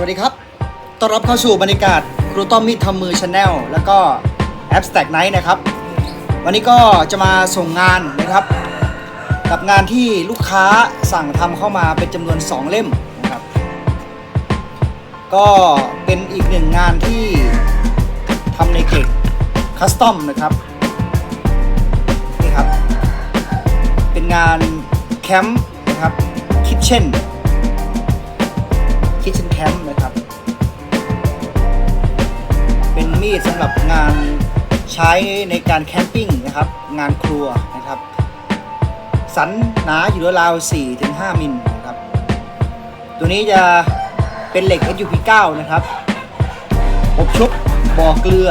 วัสดีครับ ต้อนรับเข้าสู่บรรยากาศครูต้อมมิตรทำมือชาแนลแล้วก็แอป Stack Night นะครับ วันนี้ก็จะมาส่งงานนะครับ กับงานที่ลูกค้าสั่งทำเข้ามาเป็นจำนวน 2 เล่มนะครับ ก็เป็นอีกหนึ่งงานที่ทำในเกรดคัสตอมนะครับนี่ครับ เป็นงานแคมป์นะครับคิทเช่น มีดสำหรับงานใช้ในการแคมปิ้งนะครับ งานครัวนะครับ สันหนาอยู่ราวๆ4-5มิลนะครับ ตัวนี้จะเป็นเหล็ก SUP9 นะครับอบชุบบ่อเกลือ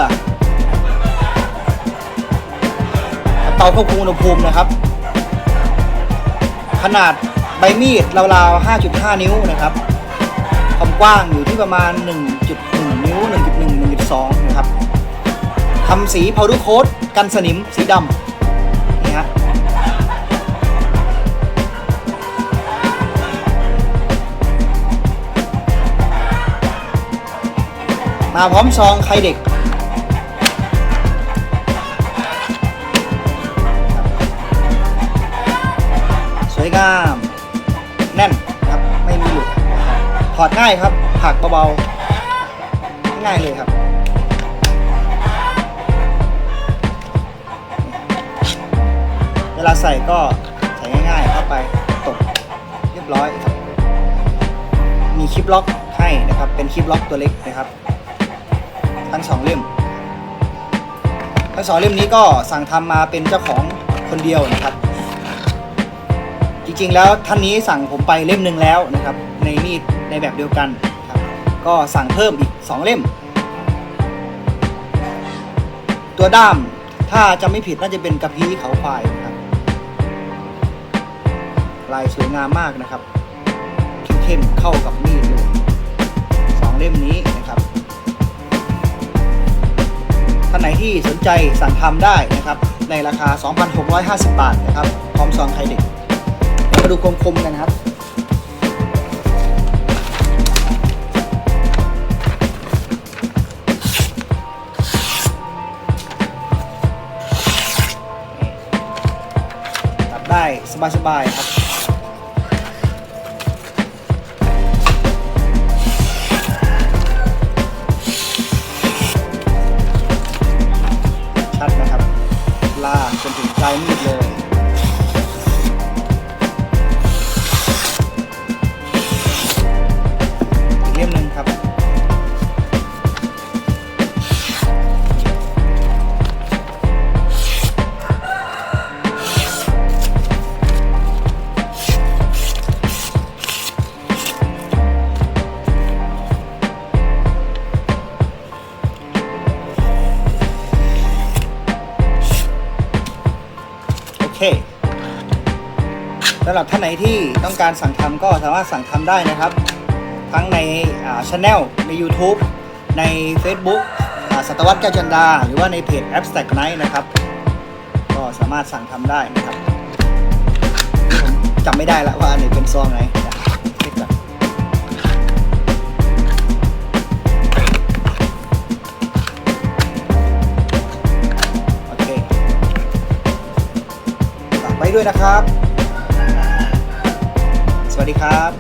เตาควบคุมอุณหภูมินะครับ ขนาดใบมีดราวๆ 5.5 นิ้วนะครับ ความกว้างอยู่ที่ประมาณ 1.1 นิ้ว 1.1 1.2นะครับ ทำสีพาวเดอร์โค้ดกันสนิมสีดำนี่ฮะมาพร้อมซองใครเด็กสวยงาม แน่นครับ ไม่มีหลุดถอดง่ายครับ ผักเบาๆ ง่ายเลยครับ ส่ก็ใส่ง่ายๆเข้าไปตกเรียบร้อยครับ มีคลิปล็อกให้นะครับเป็นคลิปล็อกตัวเล็กนะครับทั้งสองเล่มทั้งสองเล่มนี้ก็สั่งทำมาเป็นเจ้าของคนเดียวนะครับ จริงๆแล้วท่านนี้สั่งผมไปเล่มหนึ่งแล้วนะครับ ในมีดในแบบเดียวกันครับก็สั่งเพิ่มอีก 2 เล่ม ตัวด้ามถ้าจะไม่ผิดน่าจะเป็นกระพี้เขาควายนะครับ ลายสวยงามมากนะครับ เข้มเข้ากับมีดเลยสองเล่มนี้นะครับท่านไหนที่สนใจสั่งทำได้นะครับ ในราคา 2,650 บาทนะครับ พร้อมซองไข่เด็กมาดูคมๆกันครับตัดได้สบายๆครับ ใจนถึงปลายมีดเลย เคสำหรับท่านไหนที่ต้องการสั่งทำก็สามารถสั่งทำได้นะครับ ทั้งในช anel ใน YouTube ใน Facebook สัตวัตแก้วจันดา หรือว่าในเพจ Abstract Night นะครับ ก็สามารถสั่งทำได้นะครับจำไม่ได้ละว่าอันไหนเป็นซองไหนนะ ให้ด้วยนะครับ สวัสดีครับ